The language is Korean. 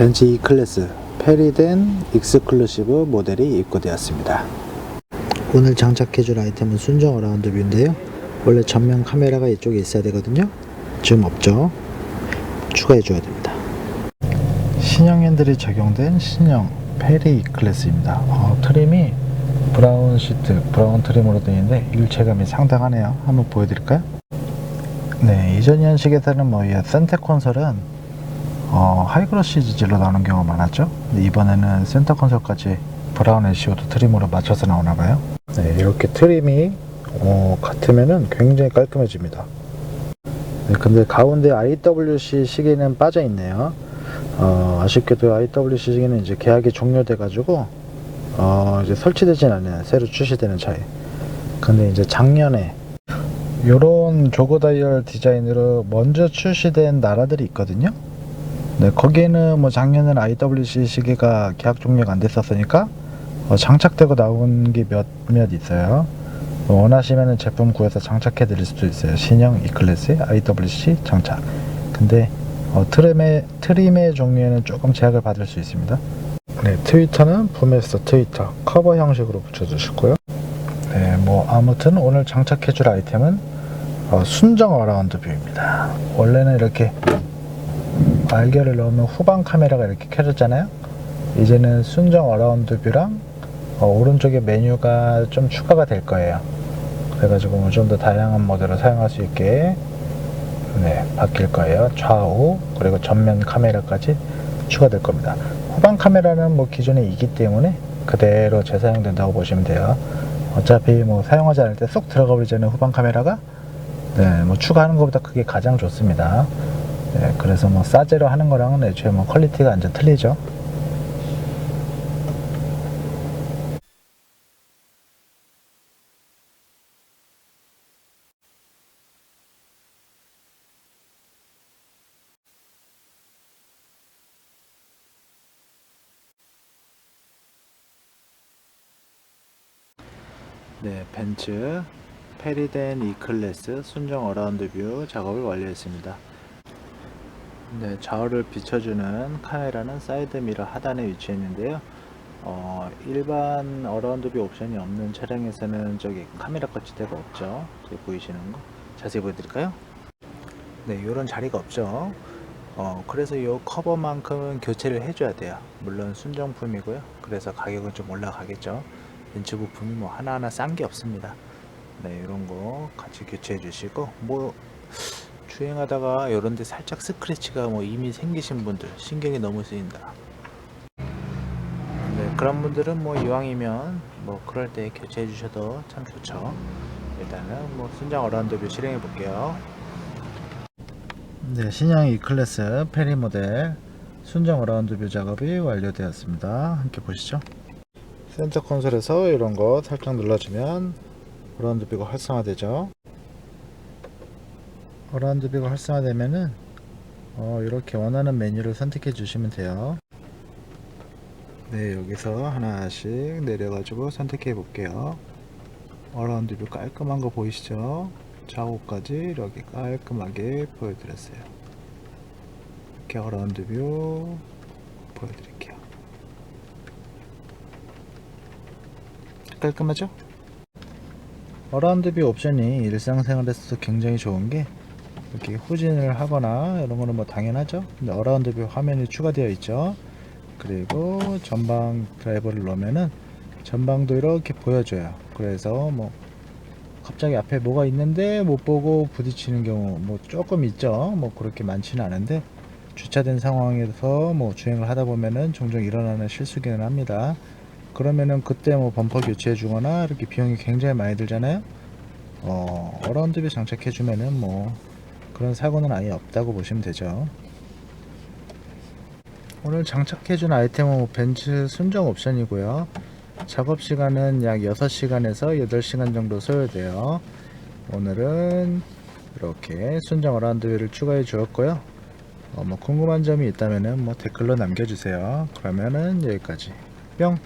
벤츠 E클래스 페리덴 익스클루시브 모델이 입고되었습니다. 오늘 장착해줄 아이템은 순정 어라운드 뷰인데요. 원래 전면 카메라가 이쪽에 있어야 되거든요. 지금 없죠. 추가해줘야 됩니다. 신형 핸들이 적용된 신형 페리 E클래스입니다. 어, 트림이 브라운 시트, 브라운 트림으로 되어 있는데 일체감이 상당하네요. 한번 보여드릴까요? 네, 이전 연식에서는 뭐이 센터 콘솔은 어, 하이그로시 재질로 나오는 경우가 많았죠. 이번에는 센터 콘솔까지 브라운 LCO도 트림으로 맞춰서 나오나 봐요. 네, 이렇게 트림이 어, 같으면은 굉장히 깔끔해집니다. 네, 근데 가운데 IWC 시계는 빠져 있네요. 어, 아쉽게도 IWC 시계는 이제 계약이 종료돼 가지고 어, 이제 설치되진 않아요. 새로 출시되는 차에. 근데 이제 작년에 요런 조거 다이얼 디자인으로 먼저 출시된 나라들이 있거든요. 네, 거기에는 뭐 작년에는 IWC 시계가 계약 종료가 안 됐었으니까 어, 장착되고 나온 게 몇몇 있어요. 뭐 원하시면 제품 구해서 장착해 드릴 수도 있어요. 신형 E클래스의 IWC 장착. 근데 어, 트림의 트림의 종류에는 조금 제약을 받을 수 있습니다. 네, 트위터는 부메스터 트위터 커버 형식으로 붙여주시고요. 네, 뭐 아무튼 오늘 장착해줄 아이템은 어, 순정 어라운드 뷰입니다. 원래는 이렇게 알결을 넣으면 후방 카메라가 이렇게 켜졌잖아요. 이제는 순정 어라운드 뷰랑 어, 오른쪽에 메뉴가 좀 추가가 될 거예요. 그래가지고 좀 더 다양한 모드로 사용할 수 있게 네, 바뀔 거예요. 좌우 그리고 전면 카메라까지 추가될 겁니다. 후방 카메라는 뭐 기존에 있기 때문에 그대로 재사용된다고 보시면 돼요. 어차피 뭐 사용하지 않을 때 쏙 들어가 버리잖아요 후방 카메라가 네, 뭐 추가하는 것보다 그게 가장 좋습니다. 네, 그래서 뭐 싸제로 하는 거랑은 애초에 뭐 퀄리티가 완전 틀리죠. 네, 벤츠 페리덴 E클래스 순정 어라운드 뷰 작업을 완료했습니다. 네, 좌우를 비춰주는 카메라는 사이드 미러 하단에 위치해 있는데요. 어, 일반 어라운드 뷰 옵션이 없는 차량에서는 저기 카메라 거치대가 없죠. 보이시는 거 자세히 보여드릴까요? 네, 이런 자리가 없죠. 어, 그래서 이 커버만큼은 교체를 해줘야 돼요. 물론 순정품이고요. 그래서 가격은 좀 올라가겠죠. 벤츠 부품이 뭐 하나하나 싼 게 없습니다. 네, 이런 거 같이 교체해 주시고 뭐 주행하다가 이런 데 살짝 스크래치가 뭐 이미 생기신 분들 신경이 너무 쓰인다. 네, 그런 분들은 뭐 이왕이면 뭐 그럴 때 교체해 주셔도 참 좋죠. 일단은 뭐 순정 어라운드 뷰 실행해 볼게요. 네, 신형 E클래스 페리 모델 순정 어라운드 뷰 작업이 완료되었습니다. 함께 보시죠. 센터 콘솔에서 이런 거 살짝 눌러주면 어라운드 뷰가 활성화되죠. 어라운드 뷰가 활성화되면은 어, 이렇게 원하는 메뉴를 선택해 주시면 돼요. 네, 여기서 하나씩 내려가지고 선택해 볼게요. 어라운드 뷰 깔끔한 거 보이시죠? 좌우까지 이렇게 깔끔하게 보여드렸어요. 이렇게 어라운드 뷰 보여드릴게요. 깔끔하죠? 어라운드 뷰 옵션이 일상생활에서도 굉장히 좋은 게 이렇게 후진을 하거나 이런 거는 뭐 당연하죠. 근데 어라운드 뷰 화면이 추가되어 있죠. 그리고 전방 드라이버를 넣으면은 전방도 이렇게 보여줘요. 그래서 뭐 갑자기 앞에 뭐가 있는데 못 보고 부딪히는 경우 뭐 조금 있죠. 뭐 그렇게 많지는 않은데 주차된 상황에서 뭐 주행을 하다 보면은 종종 일어나는 실수기는 합니다. 그러면은 그때 뭐 범퍼 교체해 주거나 이렇게 비용이 굉장히 많이 들잖아요. 어, 어라운드 뷰 장착해 주면은 뭐 그런 사고는 아예 없다고 보시면 되죠. 오늘 장착해 준 아이템은 뭐 벤츠 순정 옵션이고요. 작업 시간은 약 6시간에서 8시간 정도 소요돼요. 오늘은 이렇게 순정 어라운드 뷰를 추가해 주었고요. 어, 뭐 궁금한 점이 있다면은 뭐 댓글로 남겨주세요. 그러면은 여기까지 뿅.